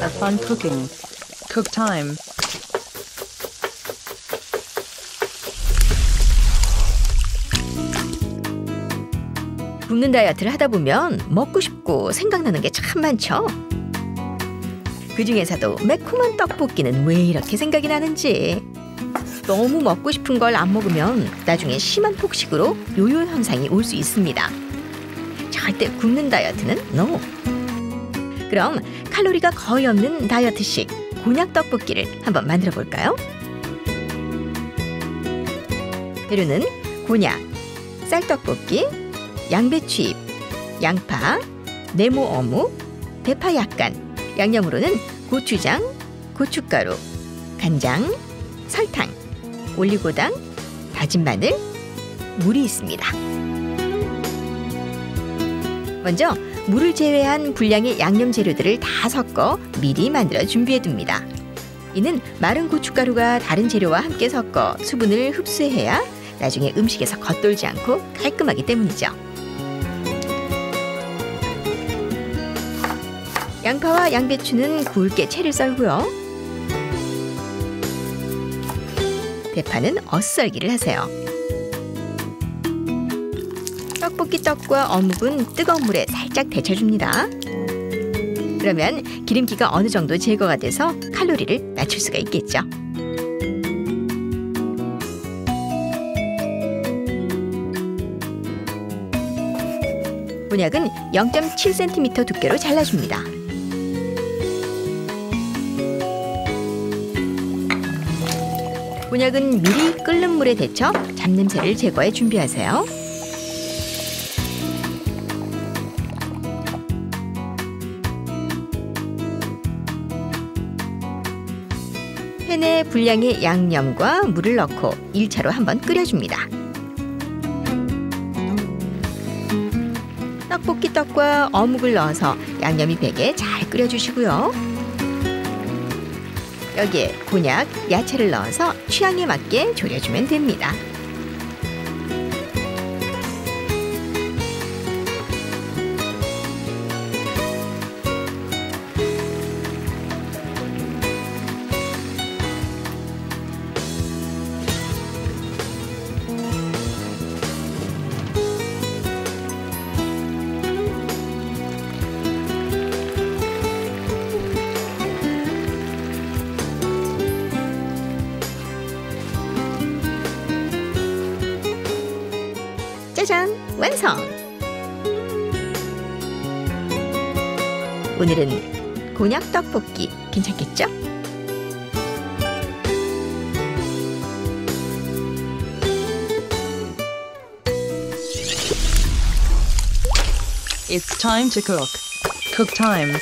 Have fun cooking. Cook time. 굶는 다이어트를 하다 보면 먹고 싶고 생각나는 게 참 많죠. 그 중에서도 매콤한 떡볶이는 왜 이렇게 생각이 나는지. 너무 먹고 싶은 걸 안 먹으면 나중에 심한 폭식으로 요요 현상이 올 수 있습니다. 절대 굶는 다이어트는 NO. 그럼 칼로리가 거의 없는 다이어트식 곤약 떡볶이를 한번 만들어 볼까요? 재료는 곤약, 쌀떡볶이, 양배추잎, 양파, 네모 어묵, 대파 약간, 양념으로는 고추장, 고춧가루, 간장, 설탕, 올리고당, 다진 마늘, 물이 있습니다. 먼저 물을 제외한 분량의 양념 재료들을 다 섞어 미리 만들어 준비해 둡니다. 이는 마른 고춧가루가 다른 재료와 함께 섞어 수분을 흡수해야 나중에 음식에서 겉돌지 않고 깔끔하기 때문이죠. 양파와 양배추는 굵게 채를 썰고요. 대파는 어썰기를 하세요. 떡볶이 떡과 어묵은 뜨거운 물에 살짝 데쳐줍니다. 그러면 기름기가 어느 정도 제거가 돼서 칼로리를 낮출 수가 있겠죠. 곤약은 0.7cm 두께로 잘라줍니다. 곤약은 미리 끓는 물에 데쳐 잡냄새를 제거해 준비하세요. 팬에 분량의 양념과 물을 넣고 1차로 한번 끓여줍니다. 떡볶이 떡과 어묵을 넣어서 양념이 배게 잘 끓여주시고요. 여기에 곤약, 야채를 넣어서 취향에 맞게 졸여주면 됩니다. 짜잔! 완성! 오늘은 곤약 떡볶이 괜찮겠죠? It's time to cook. Cook time.